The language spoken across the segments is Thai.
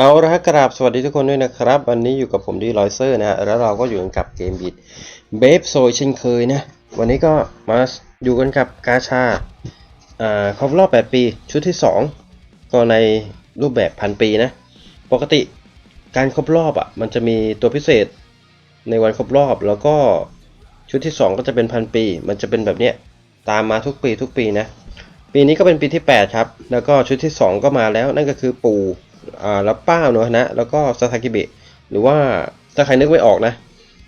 เอาละครับกราบสวัสดีทุกคนด้วยนะครับ วันนี้อยู่กับผมดีลอยเซอร์นะฮะแล้วเราก็อยู่กันกับเกมบิดเบฟโซยเช่นเคยนะ วันนี้ก็มาอยู่กันกับกาชาอ่าครบรอบ 8 ปีชุดที่ 2 ก็ในรูปแบบพันปีนะ ปกติการครบรอบอะมันจะมีตัวพิเศษในวันครบรอบแล้วก็ชุดที่ 2 ก็จะเป็นพันปี มันจะเป็นแบบเนี้ยตามมาทุกปีทุกปีนะ ปีนี้ก็เป็นปีที่ 8 ครับ แล้วก็ชุดที่ 2 ก็มาแล้วนั่นก็คือปู่ อ่าแล้วป้าโนะนะ แล้วก็ซาทากิเบะหรือว่าถ้าใครนึกไม่ออกนะ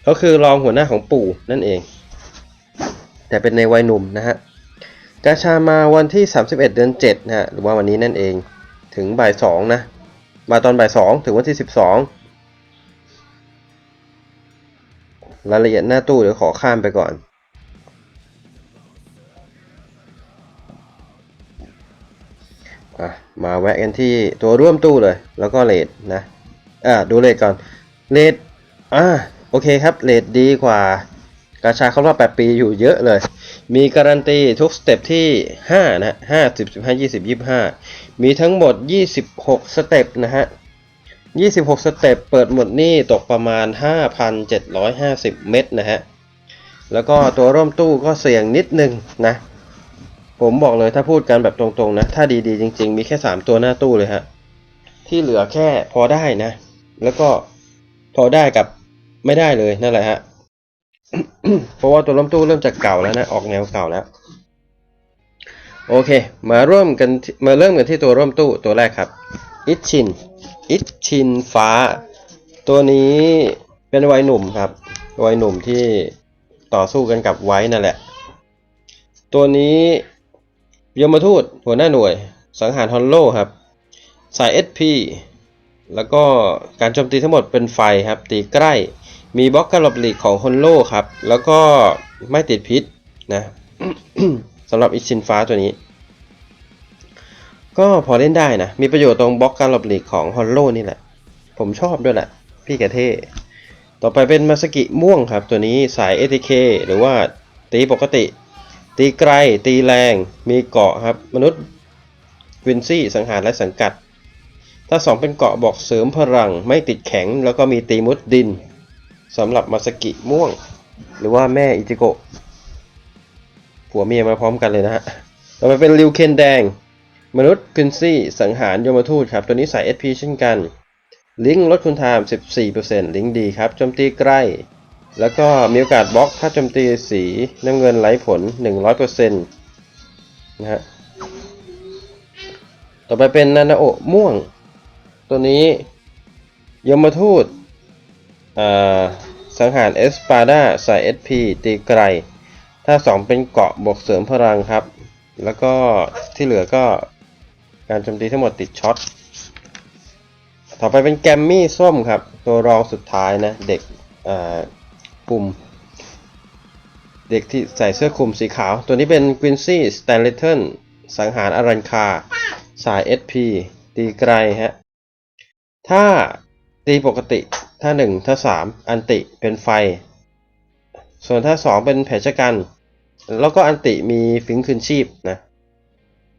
ก็คือรองหัวหน้าของปู่นั่นเอง แต่เป็นในวัยหนุ่มนะฮะกาชามาวันที่ 31 เดือน7นะฮะหรือว่าวันนี้นั่นเองถึงบ่าย2นะมาตอนบ่าย2ถึงวันที่ 12รายละเอียดหน้าตู้เดี๋ยวขอข้ามไปก่อน อะมาแวะกันที่ตัวร่วมตู้เลย แล้วก็เลทนะอ่าดูเลทก่อนเลทอ่าโอเคครับเลทดีกว่ากาชาเขารอบ8ปีอยู่เยอะเลย มีการันตีทุกสเต็ปที่ 5 นะ5 10 15 20 25มีทั้งหมด 26 สเต็ปนะฮะ 26 สเต็ปเปิดหมดนี่ตกประมาณ 5,750 เม็ดนะฮะ แล้วก็ตัวร่วมตู้ก็เสี่ยงนิดนึงนะ ผมบอกเลยถ้าพูดกันแบบตรงๆนะ ถ้าดีๆ จริง ๆ มีแค่3ตัวหน้าตู้เลยฮะ ที่เหลือแค่พอได้นะ แล้วก็พอได้กับไม่ได้เลยนั่นแหละฮะ เพราะว่าตัวร่มตู้เริ่มจากเก่าแล้วนะ ออกแนวเก่าแล้ว โอเค มาร่วมกันมาเริ่มกันที่ตัวร่มตู้ตัวแรกครับ อิชิน อิชินฟ้า ตัวนี้เป็นวัยหนุ่มครับ วัยหนุ่มที่ต่อสู้กันกับไว้นั่นแหละ ตัวนี้ ยมทูตหัวหน้าหน่วย สังหารฮอนโลครับ สาย SP แล้วก็การโจมตีทั้งหมดเป็นไฟครับ ตีใกล้ มีบล็อกการหลบหลีกของฮอนโลครับ แล้วก็ไม่ติดพิษนะสำหรับอิชินฟ้าตัวนี้ ก็พอเล่นได้นะ มีประโยชน์ตรงบล็อกการหลบหลีกของฮอนโลนี่แหละ ผมชอบด้วยแหละ พี่แกเท่ต่อไปเป็นมาสกิม่วงครับ ตัวนี้สาย ATK หรือว่าตีปกติ ตีไกล ตีแรง มีเกาะครับ มนุษย์วินซี่สังหารและสังกัด ถ้า 2 เป็นเกาะบอกเสริมพลังไม่ติดแข็ง แล้วก็มีตีมุดดินสำหรับมาสกิม่วง หรือว่าแม่อิจิโกะผัวเมียมาพร้อมกันเลยนะฮะ ต่อไปเป็นริวเคนแดง มนุษย์พินซี่สังหารยมทูตครับ ตัวนี้ใส่ SP เช่นกัน ลิงก์ลดคุณไทม์14%ลิงก์ดีครับโจมตีใกล้ แล้วก็มีโอกาสบล็อกถ้าโจมตีสีน้ำเงินไร้ผล 100%นะฮะ ต่อไปเป็นนานาโอม่วง ตัวนี้ยมทูตอ่าสังหารเอสปาดาใส่ SP ตีไกล ถ้า 2 เป็นเกาะบวกเสริมพลังครับ แล้วก็ที่เหลือก็การโจมตีทั้งหมดติดช็อต ต่อไปเป็นแกมมี่ส้มครับ ตัวรองสุดท้ายนะ เด็กอ่าุ่ม เด็กที่ใส่เสื้อคลุมสีขาว ตัวนี้เป็นกวินซี่สแตนเล t เ n นสังหารอารันคา สาย SP ตีไกลฮะ ถ้าตีปกติถ้า 1 ถ้า 3 อันติเป็นไฟ ส่วนถ้า 2 เป็นแผลชะกัน แล้วก็อันติมีฟิงคืนชีพนะ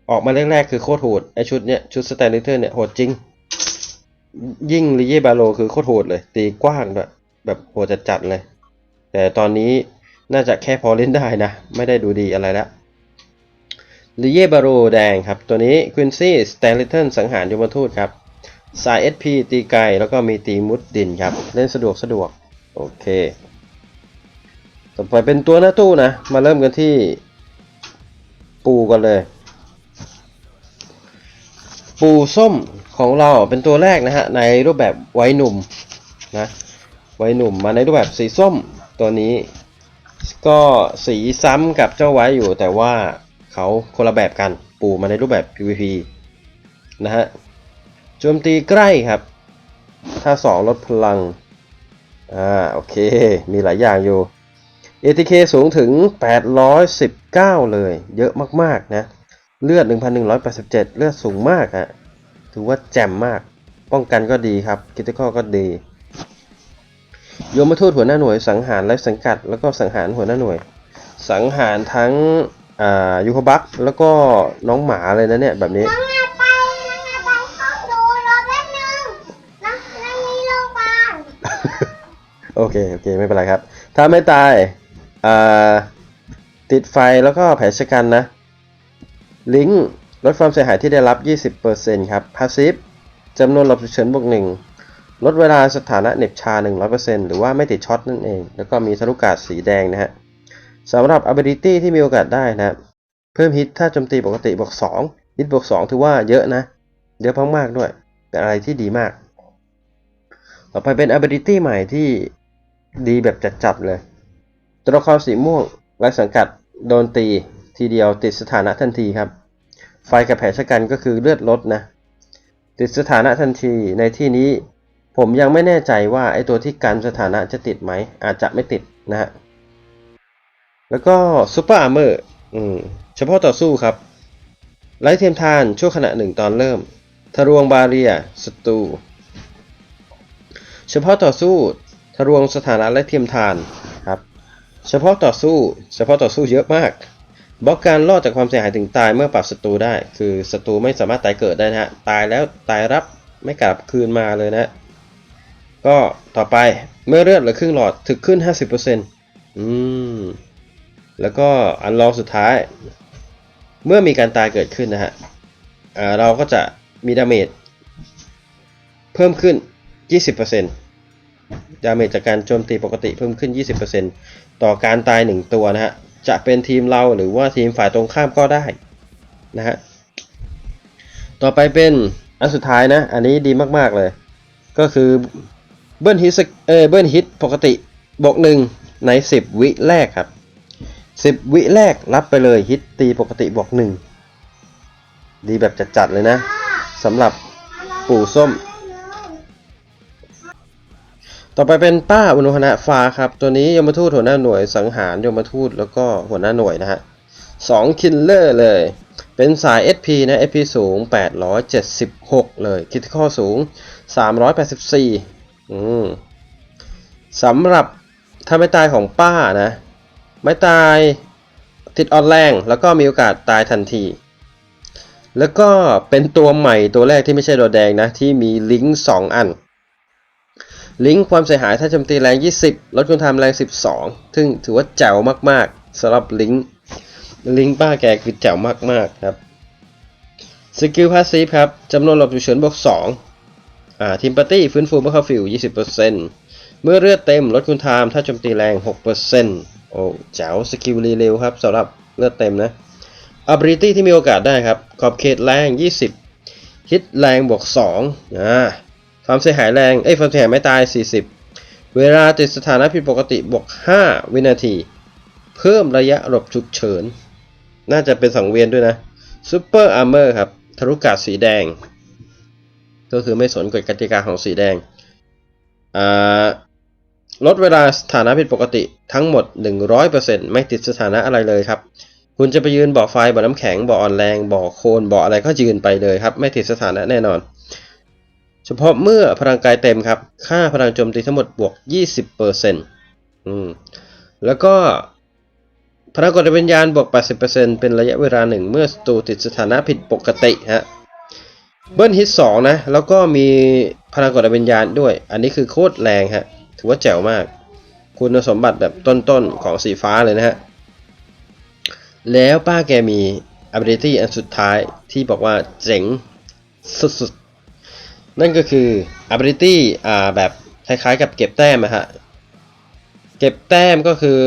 ออกมาแรกๆคือโคตรโหดไอชุดเนี้ยชุดสแตนเล t เ n นเนี่ยโหดจริงยิ่งลิเย่บาโลคือโคตรโหดเลย ตีกว้างแบบแบบโหดจัดๆเลย แต่ตอนนี้น่าจะแค่พอเล่นได้นะ ไม่ได้ดูดีอะไรล้วลิเยบาโรแดงครับ ตัวนี้ควินซี่สแตนลิ t เ n สังหารยมทูตครับ สาย SP ตีไกลแล้วก็มีตีมุดดินครับ เล่นสะดวกสะดวก โอเค ต่อไปเป็นตัวหน้าตู้นะ มาเริ่มกันที่ปูกันเลย ปูส้มของเราเป็นตัวแรกนะฮะ ในรูปแบบไว้หนุ่มนะไว้หนุ่มมาในรูปแบบสีส้ม ตัวนี้ ก็สีซ้ำกับเจ้าไว้อยู่แต่ว่าเขาคนละแบบกันปูมาในรูปแบบ PVP นะฮะโจมตีใกล้ครับ ถ้า 2 ลดพลัง อ่า โอเค มีหลายอย่างอยู่ ATK สูงถึง 819 เลย เยอะมาก ๆ นะ เลือด 1,187 เลือดสูงมากฮะ ถือว่าแจ่มมาก ป้องกันก็ดีครับกิตข้อก็ดี โยมมาทูตหัวหน้าหน่วย สังหารและสังกัด แล้วก็สังหารหัวหน้าหน่วย สังหารทั้งยูคบักแล้วก็น้องหมาเลยนะเนี่ยแบบนี้โอเค โอเค ไม่เป็นไรครับ ถ้าไม่ตายติดไฟแล้วก็แผลชะกันนะ ลิงก์ลดความเสียหายที่ได้รับ 20%ครับพาสซีฟจำนวนหลบฉุกเฉินบวกหนึ่ง ลดเวลาสถานะเหน็บชา 100%หรือว่าไม่ติดช็อตนั่นเอง แล้วก็มีทะลุกาดสีแดงนะฮะสำหรับ ability ที่มีโอกาสได้นะเพิ่มฮิตถ้าโจมตีปกติบวก2ฮิตบวก2ถือว่าเยอะนะ เยอะมากๆด้วย เป็นอะไรที่ดีมาก ต่อไปเป็น ability ใหม่ที่ดีแบบจัดๆเลย ตัวละครสีม่วงไร้สังกัดโดนตีทีเดียวติดสถานะทันทีครับ ไฟกับแผลชะกันก็คือเลือดลดนะ ติดสถานะทันทีในที่นี้ ผมยังไม่แน่ใจว่าไอตัวที่กันสถานะจะติดไหม อาจจะไม่ติดนะฮะ แล้วก็ซูเปอร์อาร์เมอร์อืมเฉพาะต่อสู้ครับไร้เทียมทานช่วงขณะหนึ่งตอนเริ่ม ทะลวงบาเรียศัตรู เฉพาะต่อสู้ทะลวงสถานะและเทียมทานครับ เฉพาะต่อสู้ เฉพาะต่อสู้เยอะมาก บล็อกการรอดจากความเสียหายถึงตายเมื่อปรับศัตรูได้ คือศัตรูไม่สามารถตายเกิดได้นะฮะ ตายแล้วตายรับไม่กลับคืนมาเลยนะ ก็ต่อไปเมื่อเลือดเหลือครึ่งหลอดถึกขึ้น 50%อืม แล้วก็อันรองสุดท้าย เมื่อมีการตายเกิดขึ้นนะฮะเราก็จะมีดาเมจเพิ่มขึ้น 20%ดาเมจจากการโจมตีปกติเพิ่มขึ้น 20%ต่อการตาย 1 ตัวนะฮะ จะเป็นทีมเราหรือว่าทีมฝ่ายตรงข้ามก็ได้นะฮะ ต่อไปเป็นอันสุดท้ายนะ อันนี้ดีมาก ๆ เลย ก็คือ เบิ้ลฮิตเออเบิ้ลฮิตปกติบวกหนึ่งใน 10 วิแรกครับ 10 วิแรกรับไปเลยฮิตตีปกติบวกหนึ่งดีแบบจัดๆเลยนะสำหรับปู่ส้ม ต่อไปเป็นป้าอุณหนะฟ้าครับ ตัวนี้ยมทูตหัวหน้าหน่วยสังหารยมทูตแล้วก็หัวหน้าหน่วยนะฮะสองคิลเลอร์เลย เป็นสาย SP นะ SP สูง 876 เลยคิดข้อสูง 384 อืมสำหรับถ้าไม่ตายของป้านะ ไม่ตายติดออนแรงแล้วก็มีโอกาสตายทันที แล้วก็เป็นตัวใหม่ตัวแรกที่ไม่ใช่โดดแดงนะ ที่มีลิงก์2อัน ลิงก์ความเสียหายถ้าโจมตีแรง 20 ลดคุณทำแรง 12 ซึ่งถือว่าแจ๋วมากๆสำหรับลิงก์ลิงก์ป้าแกคือแจ๋วมากๆครับสกิลพาสซีฟครับจำนวนหลบฉุกเฉินบวก2อ่า ทีมปาร์ตี้ฟื้นฟูเมื่อเข้าฟิว20%เมื่อเลือดเต็มลดคุณทามถ้าโจมตีแรง 6%โอ้แจ๋วสกิลรีเร็วครับสำหรับเลือดเต็มนะ ability ที่มีโอกาสได้ครับ ขอบเขตแรง 20 ฮิตแรงบวก2อ่าความเสียหายแรง เอ้ยความเสียหายไม่ตาย 40 เวลาติดสถานะผิดปกติบวก 5 วินาที เพิ่มระยะหลบฉุกเฉิน น่าจะเป็นสังเวียนด้วยนะ Super Armor ครับทะลุกาดสีแดง ก็คือไม่สนกฎกติกาของสีแดงลดเวลาสถานะผิดปกติทั้งหมด 100%ไม่ติดสถานะอะไรเลยครับ คุณจะไปยืนบ่อไฟบ่อน้ำแข็งบ่ออ่อนแรงบ่อโคลนบ่ออะไรก็ยืนไปเลยครับ ไม่ติดสถานะแน่นอน เฉพาะเมื่อพลังกายเต็มครับ ค่าพลังโจมตีทั้งหมดบวก 20%อืมแล้วก็พลังกดวิญญาณบวก 80%เป็นระยะเวลาหนึ่งเมื่อศัตรูติดสถานะผิดปกติฮะ เบิ้ลฮิตสองนะ แล้วก็มีพลังกดวิญญาณด้วย อันนี้คือโคตรแรงฮะ ถือว่าแจ๋วมาก คุณสมบัติแบบต้นๆ ของสีฟ้าเลยนะฮะ แล้วป้าแกมี ability อันสุดท้ายที่บอกว่าเจ๋งสุดๆ นั่นก็คือ ability อ่าแบบคล้ายๆกับเก็บแต้มนะฮะ เก็บแต้มก็คือ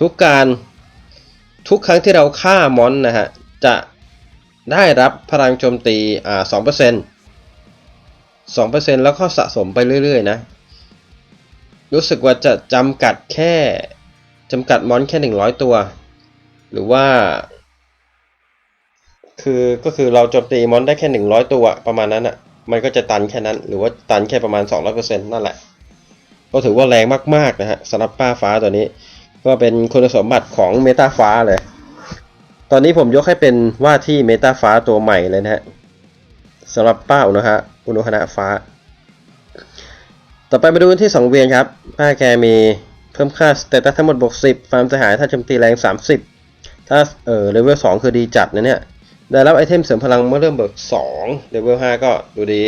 ทุกการทุกครั้งที่เราฆ่ามอนนะฮะ จะ ได้รับพลังโจมตีอ่า2% 2%แล้วก็สะสมไปเรื่อยๆนะ รู้สึกว่าจะจำกัดแค่จำกัดมอนแค่100ตัว หรือว่า คือก็คือเราโจมตีมอนได้แค่100ตัวประมาณนั้นอะ มันก็จะตันแค่นั้น หรือว่าตันแค่ประมาณ200%นั่นแหละ ก็ถือว่าแรงมากๆนะฮะสำหรับป้าฟ้าตัวนี้ ก็เป็นคุณสมบัติของเมตาฟ้าเลย ตอนนี้ผมยกให้เป็นว่าที่เมตาฟ้าตัวใหม่เลยนะฮะสำหรับป้าอุณหะอุณหะฟ้า ต่อไปมาดูกันที่สังเวียนครับ ป้าแกมีเพิ่มค่าสเตตัสทั้งหมดบวก10ความเสียหายถ้าโจมตีแรง 30 ถ้าเออเลเวล2คือดีจัดนะเนี่ย ได้รับไอเทมเสริมพลังเมื่อเริ่มเบิก2เลเวล5ก็ดูดี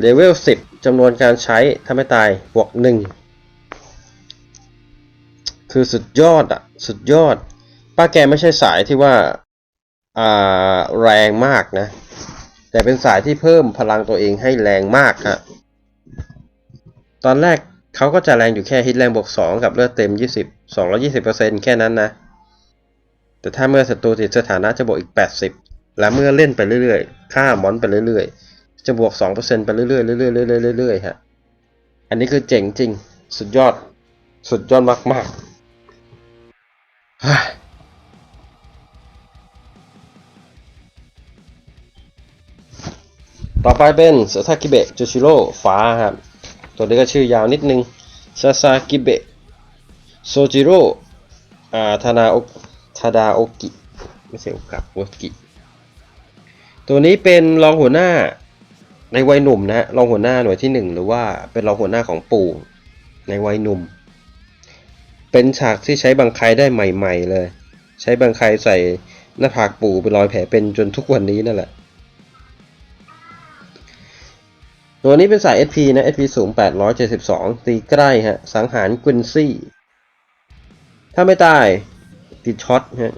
เลเวล10จำนวนการใช้ถ้าไม่ตายบวก1คือสุดยอดอะสุดยอด ป้าแกไม่ใช่สายที่ว่าอ่าแรงมากนะ แต่เป็นสายที่เพิ่มพลังตัวเองให้แรงมากฮะตอนแรกเขาก็จะแรงอยู่แค่ฮิตแรงบวกสองกับเลือดเต็มยี่สิบสองร้อยี่สิบเปอร์เซ็นแค่นั้นนะ แต่ถ้าเมื่อศัตรูติดสถานะจะบวกอีกแปดสิบและเมื่อเล่นไปเรื่อยๆฆ่ามอนไปเรื่อยๆ จะบวกสองเปอร์เซ็นไปเรื่อยๆเรื่อยๆเรื่อยๆเรื่อยๆฮะ อันนี้คือเจ๋งจริง สุดยอด สุดยอดมากๆ ต่อไปเป็นซาซากิเบะจูชิโร่ฟ้าครับ ตัวนี้ก็ชื่อยาวนิดนึงซาซากิเบะโซจิโร่อาทานาโอทาดาโอกิไม่ใช่โอกะโอกิตัวนี้เป็นรองหัวหน้าในวัยหนุ่มนะฮะรองหัวหน้าหน่วยที่หนึ่งหรือว่าเป็นรองหัวหน้าของปู่ในวัยหนุ่ม เป็นฉากที่ใช้บังไคได้ใหม่ ๆ เลย ใช้บังไคใส่หน้าผากปู่เป็นรอยแผลเป็นจนทุกวันนี้นั่นแหละ ตัวนี้เป็นสาย SP นะ SP สูง 872 ตีใกล้ฮะ สังหารกวินซี่ ถ้าไม่ตาย ติดช็อตฮะ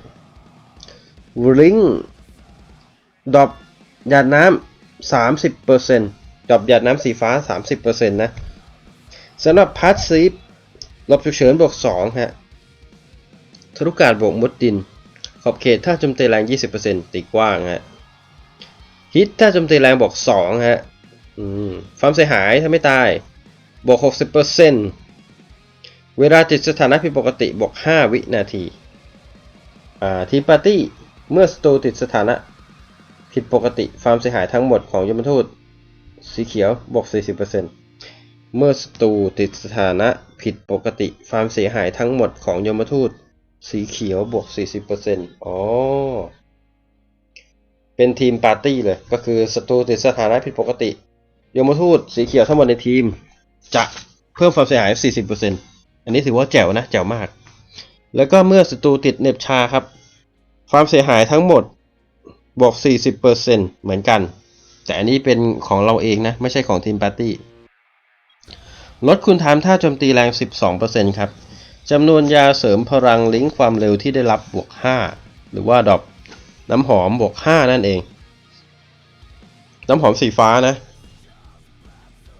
วูลิงดรอปหยาดน้ำ30%ดรอปหยาดน้ำสีฟ้า 30%นะสำหรับพาร์ทซีฟลบฉุกเฉินบวก2ฮะทะลุกาดบวกมุดดิน ขอบเขตถ้าโจมตีแรง 20%ตีกว้างฮะฮิตถ้าโจมตีแรงบวก2ฮะ ความเสียหายถ้าไม่ตาย บวก 60%เวลาติดสถานะผิดปกติ บวก 5 วินาทีาทีปาร์ตี้ เมื่อสตูติดสถานะผิดปกติ ความเสียหายทั้งหมดของยมทูตสีเขียว บวก 40%เมื่อสตูติดสถานะผิดปกติ ความเสียหายทั้งหมดของยมทูตสีเขียว บวก 40%อ๋อเป็นทีมปาร์ตี้เลย ก็คือศัตรูติดสถานะผิดปกติ ยมทูตสีเขียวทั้งหมดในทีม จะเพิ่มความเสียหาย 40%อันนี้ถือว่าแจ๋วนะ แจ๋วมาก แล้วก็เมื่อศัตรูติดเน็บชาครับ ความเสียหายทั้งหมดบวก 40%เหมือนกัน แต่อันนี้เป็นของเราเองนะ ไม่ใช่ของทีมปาร์ตี้ ลดคุณทามท่าโจมตีแรง 12%ครับจำนวนยาเสริมพลังลิงก์ความเร็วที่ได้รับบวก 5 หรือว่าดอกน้ำหอมบวก 5 นั่นเอง น้ำหอมสีฟ้านะ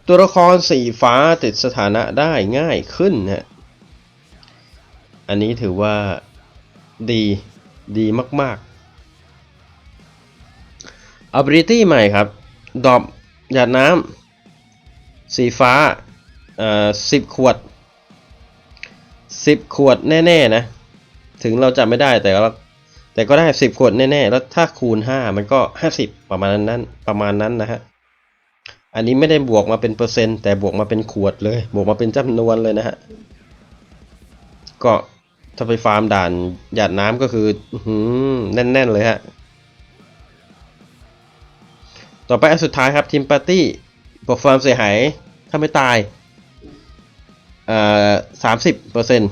ตัวละครสีฟ้าติดสถานะได้ง่ายขึ้นฮะ อันนี้ถือว่าดีดีมากๆ ability ใหม่ครับ ดอบหยาดน้ำสีฟ้าอ่อสิบขวดสิบขวดแน่ๆนะ ถึงเราจำไม่ได้แต่ก็แต่ก็ได้สิบขวดแน่ๆ แล้วถ้าคูณห้ามันก็ห้าสิบประมาณนั้นประมาณนั้นนะฮะ อันนี้ไม่ได้บวกมาเป็นเปอร์เซ็นต์แต่บวกมาเป็นขวดเลย บวกมาเป็นจำนวนเลยนะฮะ ก็ถ้าไปฟาร์มด่านหยาดน้ำก็คือแน่น ๆ เลยฮะ ต่อไปอันสุดท้ายครับทีมปาร์ตี้บวกความเสียหายถ้าไม่ตายอ่อสามสิบเปอร์เซ็นต์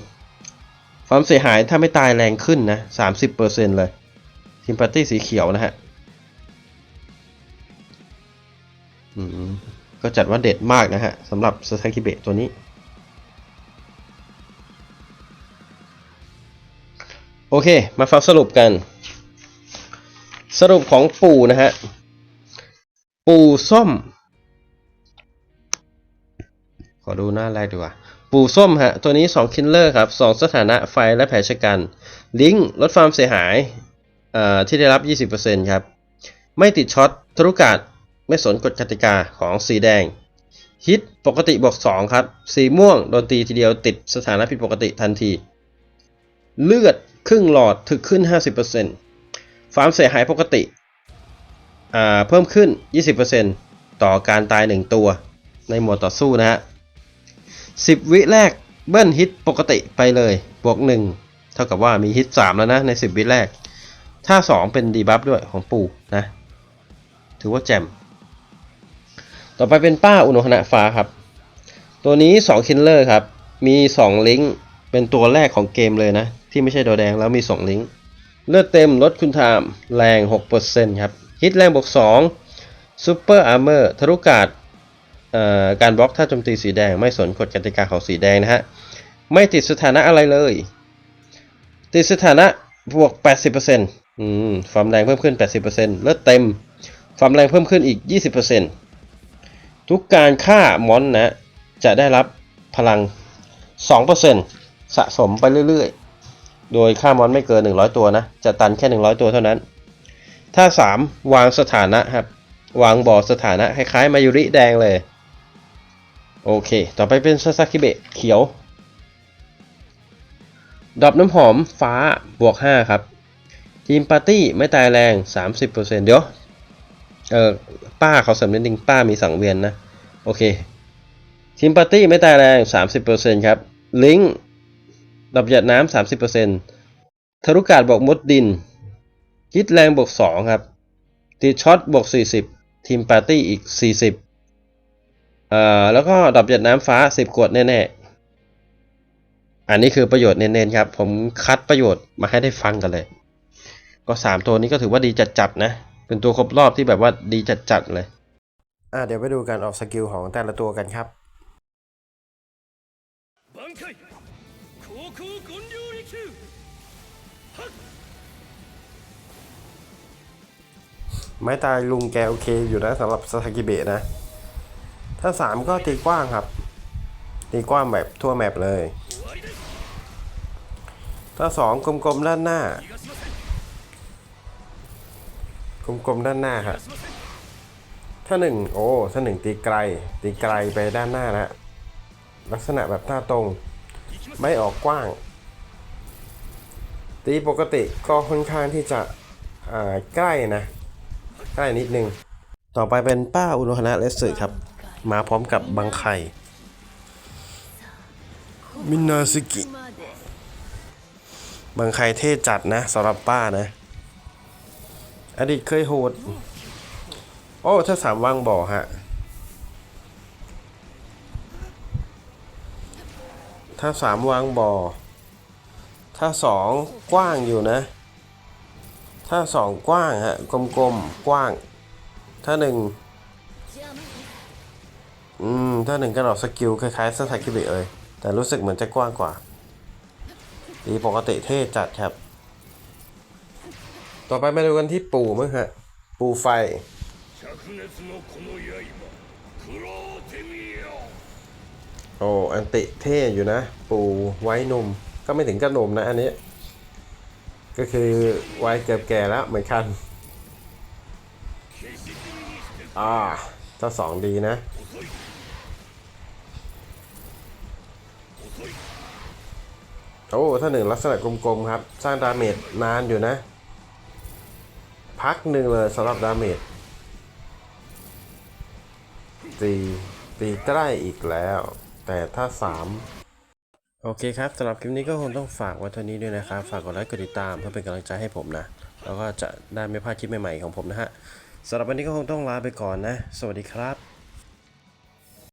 ความเสียหายถ้าไม่ตายแรงขึ้นนะสามสิบเปอร์เซ็นต์เลยทีมปาร์ตี้สีเขียวนะฮะ ก็จัดว่าเด็ดมากนะฮะสำหรับสไตคิเบะตัวนี้ โอเค มาฟังสรุปกัน สรุปของปู่นะฮะ ปู่ส้ม ขอดูหน้าแรกดีกว่า ปู่ส้มฮะ ตัวนี้ 2 คินเลอร์ครับ 2 สถานะไฟและแผลชะกัน ลิงก์ลดความเสียหายที่ได้รับ 20%ครับ ไม่ติดช็อตทะลุกาด ไม่สนกฎกติกาของสีแดง ฮิตปกติบวก2ครับ สีม่วงโดนตีทีเดียวติดสถานะผิดปกติทันที เลือดครึ่งหลอดถึกขึ้น 50%ความเสียหายปกติ เพิ่มขึ้น 20%ต่อการตาย 1 ตัวในหมวดต่อสู้นะฮะ10 วิแรกเบิ้ลฮิตปกติไปเลย บวก 1 เท่ากับว่ามีฮิต 3 แล้วนะ ใน 10 วิแรก ถ้า 2 เป็นดีบัฟด้วยของปู่นะ ถือว่าแจ่ม ต่อไปเป็นป้าอุณหณะฟ้าครับ ตัวนี้2คินเลอร์ครับ มี 2 ลิงก์เป็นตัวแรกของเกมเลยนะ ที่ไม่ใช่ตัวแดงแล้วมี 2 ลิงก์เลือดเต็มลดคุณทามแรง 6%ครับ ฮิตแรงบวก2ซูเปอร์อาร์เมอร์ทะลุกาดการบล็อกถ้าโจมตีสีแดงไม่สนกฎกติกาของสีแดงนะฮะ ไม่ติดสถานะอะไรเลย ติดสถานะบวก 80%อืมความแรงเพิ่มขึ้น 80%เลือดเต็มความแรงเพิ่มขึ้นอีก 20% ทุกการฆ่ามอนนะ จะได้รับพลัง 2%สะสมไปเรื่อยๆ โดยค่ามอนไม่เกิน 100 ตัวนะ จะตันแค่ 100 ตัวเท่านั้น ถ้า 3 วางสถานะครับ วางบ่อสถานะคล้ายๆมายุริแดงเลย โอเค ต่อไปเป็นซาซากิเบะเขียว ดอบน้ำหอมฟ้าบวก 5 ครับ ทีมปาร์ตี้ไม่ตายแรง 30%เดี๋ยว เออป้าเขาเสริมนิดนึงป้ามีสังเวียนนะ โอเคทีมปาร์ตี้ไม่ตายแรง 30%ครับ ลิงก์ดอบหยัดน้ำ30%ทะลุกาดบวกมดดินคิดแรงบวก2ครับติดช็อตบวก40 ทีมปาร์ตี้อีก 40อ่าแล้วก็ดอบหยัดน้ำฟ้า 10 ขวดแน่ๆ อันนี้คือประโยชน์เน้นๆครับ ผมคัดประโยชน์มาให้ได้ฟังกันเลย ก็ 3 ตัวนี้ก็ถือว่าดีจัดๆนะ เป็นตัวครบรอบที่แบบว่าดีจัดๆเลย อะเดี๋ยวไปดูการออกสกิลของแต่ละตัวกันครับ ไม่ตายลุงแกโอเคอยู่นะสำหรับสากิเบะนะ ถ้า 3 ก็ตีกว้างครับ ตีกว้างแบบทั่วแมปเลย ถ้า 2 กลมๆด้านหน้า กลมๆด้านหน้าฮะถ้าหนึ่งโอ้ถ้าหนึ่งตีไกล ตีไกลไปด้านหน้านะลักษณะแบบท่าตรง ไม่ออกกว้าง ตีปกติก็ค่อนข้างที่จะใกล้นะ ใกล้นิดนึง ต่อไปเป็นป้าอุโนฮนะเลสสึครับ มาพร้อมกับบังไข่มินาสกิบังไข่เท่จัดนะสำหรับป้านะ อดีตเคยโหด โอ้ ถ้าสามวางบ่อฮะ ถ้าสามวางบ่อ ถ้าสองกว้างอยู่นะ ถ้าสองกว้างฮะ กลมๆกว้าง ถ้าหนึ่งอืม ถ้าหนึ่งก็ออกสกิลคล้ายๆสถากิบิเลย แต่รู้สึกเหมือนจะกว้างกว่าดีปกติเท่จัดครับ ต่อไปมาดูกันที่ปู่มั้งฮะ ปู่ไฟ โอ้ อันติเท่อยู่นะ ปู่ไว้นุ่มก็ไม่ถึงกระนมนะอันนี้ ก็คือไว้เกือบแก่แล้วเหมือนกัน อ่าเจ้าสองดีนะโอ้ถ้าหนึ่งลักษณะกลมๆครับ สร้างดาเมจนานอยู่นะ พักหนึ่งเลยสำหรับดาเมจตีตีใกล้อีกแล้ว แต่ถ้า 3โอเคครับสำหรับคลิปนี้ก็คงต้องฝากไว้เท่านี้ด้วยนะครับ ฝากกดไลค์กดติดตามเพื่อเป็นกำลังใจให้ผมนะ แล้วก็จะได้ไม่พลาดคลิปใหม่ๆของผมนะฮะสำหรับวันนี้ก็คงต้องลาไปก่อนนะ สวัสดีครับ